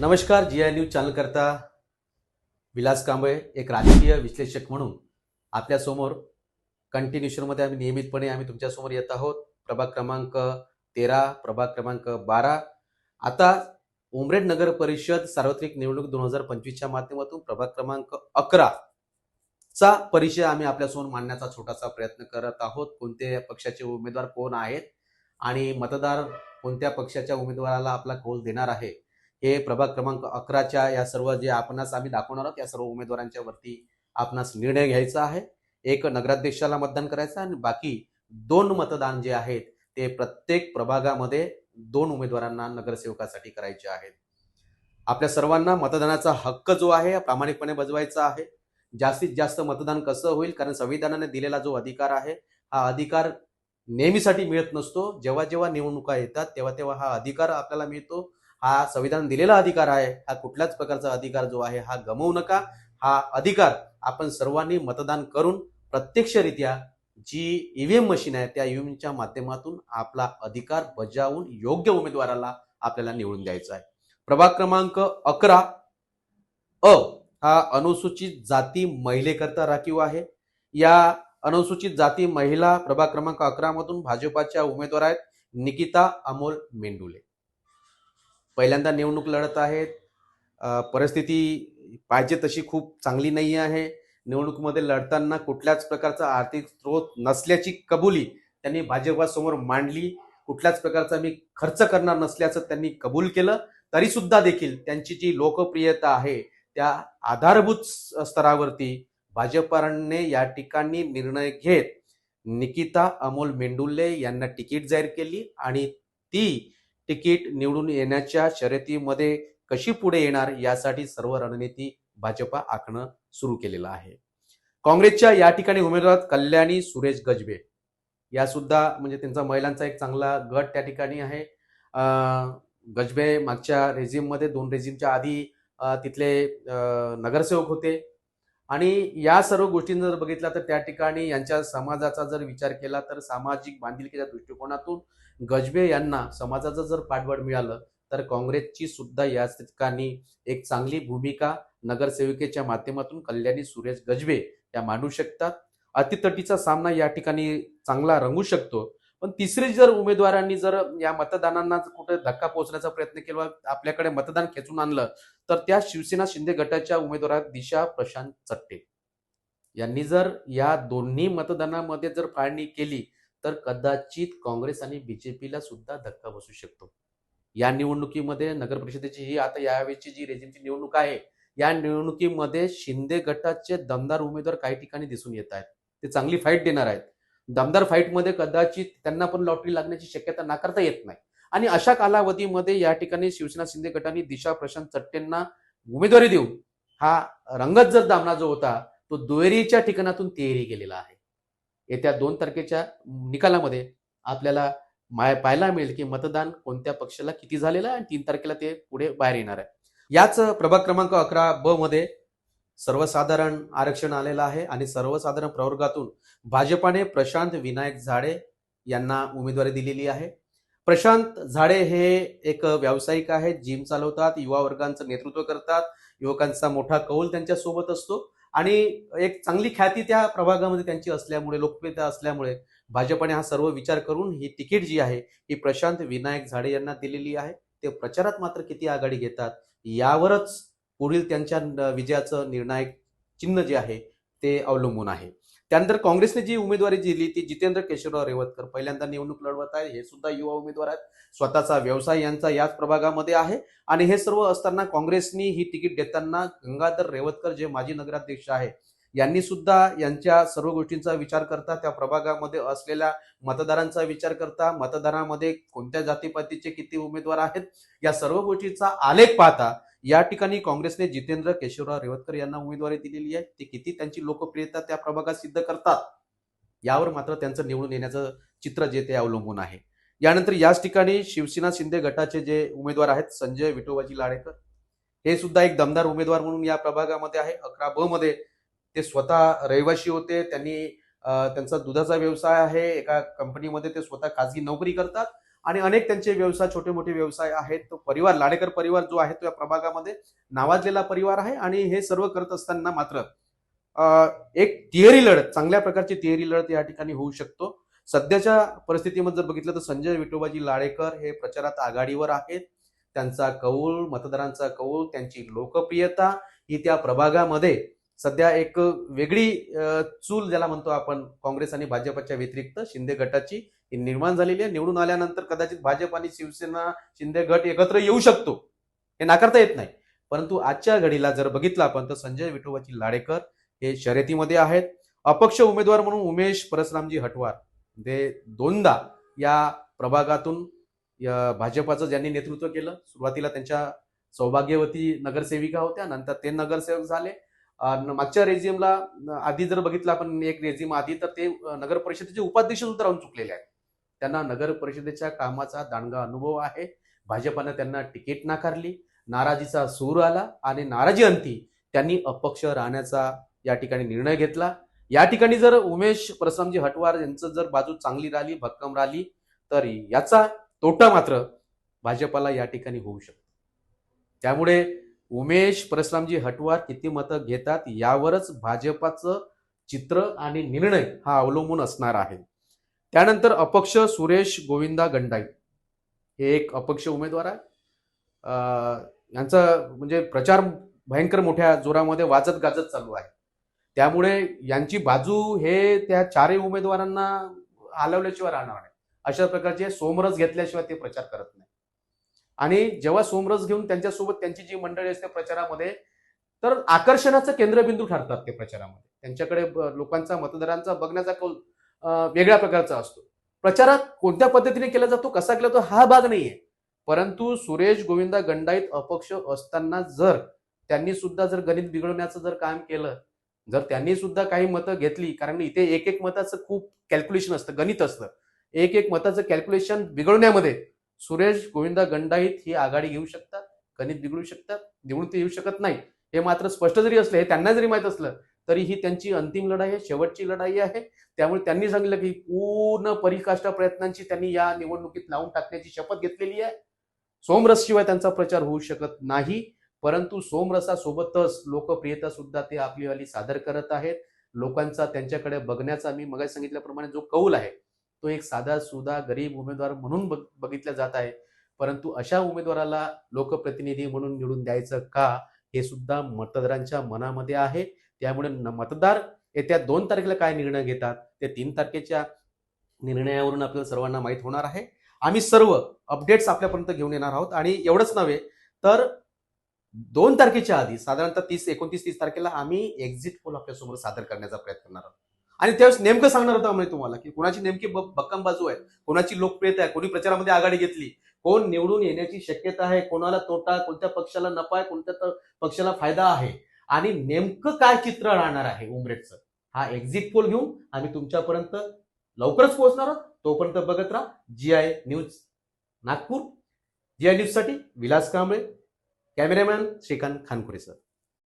नमस्कार G I news चॅनलकरता विलास कांबळे एक राजकीय विश्लेषक म्हणून आपल्यासमोर कंटिन्युशनमध्ये आम्ही नियमितपणे आम्ही तुमच्यासमोर येत आहोत. प्रभाग क्रमांक तेरा प्रभाग क्रमांक बारा. आता उमरेड नगर परिषद सार्वत्रिक निवडणूक दोन हजार पंचवीसच्या माध्यमातून प्रभाग क्रमांक अकरा चा परिचय आम्ही आपल्यासमोर मांडण्याचा छोटासा प्रयत्न करत आहोत. कोणते पक्षाचे उमेदवार कोण आहेत आणि मतदार कोणत्या पक्षाच्या उमेदवाराला आपला कौल देणार आहे? हे प्रभाग क्रमांक अकराच्या या सर्व जे आपणास आम्ही दाखवणार आहोत या सर्व उमेदवारांच्या वरती आपणास निर्णय घ्यायचा आहे. एक नगराध्यक्षाला मतदान करायचं आणि बाकी दोन मतदान जे आहेत ते प्रत्येक प्रभागामध्ये दोन उमेदवारांना नगरसेवकासाठी करायचे आहेत. आपल्या सर्वांना मतदानाचा हक्क जो आहे प्रामाणिकपणे बजवायचा आहे. जास्तीत जास्त मतदान कसं होईल कारण संविधानाने दिलेला जो अधिकार आहे हा अधिकार नेहमीसाठी मिळत नसतो. जेव्हा जेव्हा निवडणुका येतात तेव्हा तेव्हा हा अधिकार आपल्याला मिळतो. हा संविधान दिलेला अधिकार आहे हा कुठल्याच प्रकारचा अधिकार जो आहे हा गमवू नका. हा अधिकार आपण सर्वांनी मतदान करून प्रत्यक्षरित्या जी ईव्हीएम मशीन आहे त्या ईव्हीएमच्या माध्यमातून आपला अधिकार बजावून योग्य उमेदवाराला आपल्याला निवडून द्यायचा आहे. प्रभाग क्रमांक अकरा अ हा अनुसूचित जाती महिलेकरता राखीव आहे. या अनुसूचित जाती महिला प्रभाग क्रमांक अकरा मधून भाजपाच्या उमेदवार आहेत निकिता अमोल मेंडुले. पहिल्यांदा निवडणूक लढत आहेत परिस्थिती पाहिजे तशी खूप चांगली नाही आहे. निवडणुकीमध्ये लढताना कुठल्याच प्रकारचा आर्थिक स्रोत नसल्याची कबुली त्यांनी भाजपासमोर मांडली. कुठल्याच प्रकारचा मी खर्च करणार नसल्याचं त्यांनी कबूल केलं. तरी सुद्धा देखील त्यांची जी लोकप्रियता आहे त्या आधारभूत स्तरावरती भाजपाने या ठिकाणी निर्णय घेत निकिता अमोल मेंडुल्ले यांना तिकीट जाहीर केली आणि ती तिकीट निवडून येण्याच्या शर्यतीमध्ये कशी पुढे येणार यासाठी सर्व रणनीती भाजपा आखणं सुरू केलेलं आहे. काँग्रेसच्या या ठिकाणी उमेदवार कल्याणी सुरेश गजबे. या सुद्धा म्हणजे त्यांचा महिलांचा एक चांगला गट त्या ठिकाणी आहे. गजबे मागच्या रेझिममध्ये दोन रेझिमच्या आधी तिथले नगरसेवक होते. आणि या सर्व गोष्टींना जर बघितला तर त्या ठिकाणी यांच्या समाजाचा जर विचार केला तर सामाजिक बांधिलकीच्या दृष्टिकोनातून गजबे यांना समाजाचं जर पाठबळ मिळालं तर काँग्रेसची सुद्धा या ठिकाणी एक चांगली भूमिका नगरसेविकेच्या माध्यमातून कल्याणी सुरेश गजबे या मांडू शकतात. अतितटीचा सामना या ठिकाणी चांगला रंगू शकतो. पण तिसरी जर उमेदवारांनी जर या मतदानांना कुठे धक्का पोहोचण्याचा प्रयत्न केला आपल्याकडे मतदान खेचून आणलं तर त्या शिवसेना शिंदे गटाच्या उमेदवारात दिशा प्रशांत चट्टे. यांनी जर या दोन्ही मतदानामध्ये जर फाळणी केली तर कदाचित काँग्रेस आणि बीजेपीला सुद्धा धक्का बसू शकतो. या निवडणुकीमध्ये नगर परिषदेची ही आता यावेळीची जी रेजिमची निवडणूक आहे या निवडणुकीमध्ये शिंदे गटाचे दमदार उमेदवार काही ठिकाणी दिसून येत आहेत. ते चांगली फाईट देणार आहेत. दमदार फाईटमध्ये कदाचित त्यांना पण लॉटरी लागण्याची शक्यता नाकारता येत नाही. आणि अशा कालावधीमध्ये या ठिकाणी शिवसेना शिंदे गटाने दिशा प्रशांत चट्टेंना उमेदवारी देऊन हा रंगत जर दामना जो होता तो दुहेरीच्या ठिकाणातून तेरी गेलेला आहे. येत्या दोन तारखेच्या निकालामध्ये आपल्याला माय पाहायला मिळेल की मतदान कोणत्या पक्षाला किती झालेलं आहे आणि तीन तारखेला ते पुढे बाहेर येणार आहे. याच प्रभाग क्रमांक अकरा ब मध्ये सर्वसाधारण आरक्षण आलेलं आहे आणि सर्वसाधारण प्रवर्गातून भाजपाने प्रशांत विनायक झाडे यांना उमेदवारी दिलेली आहे. प्रशांत झाडे हे एक व्यावसायिक आहेत जिम चालवतात युवा वर्गांचं नेतृत्व करतात युवकांचा मोठा कौल त्यांच्यासोबत असतो आणि एक चांगली ख्याती त्या प्रभागामध्ये त्यांची असल्यामुळे लोकप्रियता असल्यामुळे भाजपाने हा सर्व विचार करून ही तिकीट जी आहे ही प्रशांत विनायक झाडे यांना दिलेली आहे. ते प्रचारात मात्र किती आघाडी घेतात यावरच पुढील त्यांच्या विजयाचं निर्णायक चिन्ह जे आहे ते अवलंबून आहे. त्यानंतर काँग्रेसने जी उमेदवारी दिली ती जितेंद्र केशवराव रेवतकर. पहिल्यांदा निवडणूक लढवत आहे. हे सुद्धा युवा उमेदवार आहेत. स्वतःचा व्यवसाय यांचा याच प्रभागामध्ये आहे. आणि हे सर्व असताना काँग्रेसनी ही तिकीट देताना गंगाधर रेवतकर जे माजी नगराध्यक्ष आहे यांनी सुद्धा यांच्या सर्व गोष्टींचा विचार करता त्या प्रभागामध्ये असलेल्या मतदारांचा विचार करता मतदारामध्ये कोणत्या जातीपातीचे किती उमेदवार आहेत या सर्व गोष्टीचा आलेख पाहता या ठिकाणी काँग्रेसने जितेंद्र केशवराव रेवतकर यांना उमेदवारी दिलेली आहे. ते किती त्यांची लोकप्रियता त्या प्रभागात सिद्ध करतात यावर मात्र त्यांचं निवडून येण्याचं चित्र जे ते अवलंबून आहे. यानंतर याच ठिकाणी शिवसेना शिंदे गटाचे जे उमेदवार आहेत संजय विठोबाजी लाडेकर हे सुद्धा एक दमदार उमेदवार म्हणून या प्रभागामध्ये आहे. अकरा ब मध्ये ते स्वतः रहिवाशी होते त्यांनी त्यांचा दुधाचा व्यवसाय आहे एका कंपनीमध्ये ते स्वतः खाजगी नोकरी करतात. आणि अनेक त्यांचे व्यवसाय छोटे मोठे व्यवसाय आहेत. तो परिवार लाडेकर परिवार जो आहे तो या प्रभागामध्ये नावाजलेला परिवार आहे आणि हे सर्व करत असताना मात्र एक तिहेरी लढत चांगल्या प्रकारची तिहेरी लढत या ठिकाणी होऊ शकतो. सध्याच्या परिस्थितीमध्ये जर बघितलं तर संजय विठोबाजी लाडेकर हे प्रचारात आघाडीवर आहेत. त्यांचा कौल मतदारांचा कौल त्यांची लोकप्रियता ही त्या प्रभागामध्ये सध्या एक वेगळी चूल ज्याला म्हणतो आपण काँग्रेस आणि भाजपच्या व्यतिरिक्त शिंदे गटाची ही निर्माण झालेली आहे. निवडून आल्यानंतर कदाचित भाजप आणि शिवसेना शिंदे गट एकत्र येऊ शकतो. हे नाकारता येत नाही. परंतु आजच्या घडीला जर बघितलं आपण तर संजय विठोबाची लाडेकर हे शर्यतीमध्ये आहेत. अपक्ष उमेदवार म्हणून उमेश परसरामजी हटवार. ते दोनदा या प्रभागातून भाजपाचं ज्यांनी नेतृत्व केलं सुरुवातीला त्यांच्या सौभाग्यवती नगरसेविका होत्या नंतर ते नगरसेवक झाले. मागच्या रेजिमला आधी जर बघितलं आपण एक रेजिम आधी तर ते नगर परिषदेचे उपाध्यक्ष सुद्धा राहून चुकलेले आहेत. त्यांना नगर परिषदेच्या कामाचा दांडगा अनुभव आहे. भाजपानं त्यांना तिकीट नाकारली. नाराजीचा सूर आला आणि नाराजी अंती त्यांनी अपक्ष राहण्याचा या ठिकाणी निर्णय घेतला. या ठिकाणी जर उमेश प्रसमजी हटवार यांचं जर बाजू चांगली राहिली भक्कम राहिली तर याचा तोटा मात्र भाजपाला या ठिकाणी होऊ शकतो. त्यामुळे उमेश परशुरामजी हटवार किती मतं घेतात यावरच भाजपाचं चित्र आणि निर्णय हा अवलंबून असणार आहे. त्यानंतर अपक्ष सुरेश गोविंदा गंडाई. हे एक अपक्ष उमेदवार आहे. यांचा म्हणजे प्रचार भयंकर मोठ्या जोरामध्ये वाजत गाजत चालू आहे. त्यामुळे यांची बाजू हे त्या चारही उमेदवारांना हलवल्याशिवाय राहणार नाही. अशा प्रकारचे सोमरस घेतल्याशिवाय ते प्रचार करत नाही. आणि जेव्हा सोमरस घेऊन त्यांच्यासोबत त्यांची जी मंडळी असते प्रचारामध्ये तर आकर्षणाचं केंद्रबिंदू ठरतात ते प्रचारामध्ये. त्यांच्याकडे लोकांचा मतदारांचा बघण्याचा कौल वेगळ्या प्रकारचा असतो. प्रचारात कोणत्या पद्धतीने केला जातो कसा केला जातो हा भाग नाहीये. परंतु सुरेश गोविंदा गंडाईत अपक्ष असताना जर त्यांनी सुद्धा जर गणित बिघडवण्याचं जर काम केलं जर त्यांनी सुद्धा काही मतं घेतली कारण इथे एक एक मताचं खूप कॅल्क्युलेशन असतं गणित असतं. एक एक मताचं कॅल्क्युलेशन बिघडवण्यामध्ये सुरेश गोविंदा गंडाईत ही आघाडी घेऊ शकतात गणित बिघडू शकतात निवडून ते येऊ शकत नाही. हे मात्र स्पष्ट जरी असले हे त्यांना जरी माहीत असलं तरी ही त्यांची अंतिम लढाई आहे शेवटची लढाई आहे. त्यामुळे त्यांनी सांगितलं की पूर्ण परिकाष्ठा प्रयत्नांची त्यांनी या निवडणुकीत लावून टाकण्याची शपथ घेतलेली आहे. सोमरस शिवाय त्यांचा प्रचार होऊ शकत नाही परंतु सोमरसासोबतच लोकप्रियता सुद्धा ते आपलीवाली सादर करत आहेत. लोकांचा त्यांच्याकडे बघण्याचा मी मग सांगितल्याप्रमाणे जो कौल आहे तो एक साधा सुधा गरीब उमेदवार म्हणून बघ- बघितला जात आहे. परंतु अशा उमेदवाराला लोकप्रतिनिधी म्हणून निवडून द्यायचं का हे सुद्धा मतदारांच्या मनामध्ये आहे. त्यामुळे न- मतदार येत्या दोन तारखेला काय निर्णय घेतात ते तीन तारखेच्या निर्णयावरून आपल्याला सर्वांना माहीत होणार आहे. आम्ही सर्व अपडेट्स आपल्यापर्यंत घेऊन येणार आहोत. आणि एवढंच नव्हे तर दोन तारखेच्या आधी साधारणतः तीस एकोणतीस तीस तारखेला आम्ही एक्झिट पोल आपल्यासमोर सादर करण्याचा प्रयत्न करणार आहोत. आणि त्यावेळेस नेमकं सांगणार होतं म्हणजे तुम्हाला की कोणाची नेमकी भक्कम बाजू आहे कोणाची लोकप्रियता आहे कोणी प्रचारामध्ये आघाडी घेतली कोण निवडून येण्याची शक्यता आहे कोणाला तोटा कोणत्या पक्षाला नफा आहे कोणत्या पक्षाला फायदा आहे आणि नेमकं काय चित्र राहणार आहे उमरेटचं हा एक्झिट पोल घेऊन आम्ही तुमच्यापर्यंत लवकरच पोहोचणार आहोत. तोपर्यंत बघत राहा. G I news Nagpur. G I न्यूजसाठी विलास कांबळे कॅमेरामॅन श्रीकांत खानपुरे सर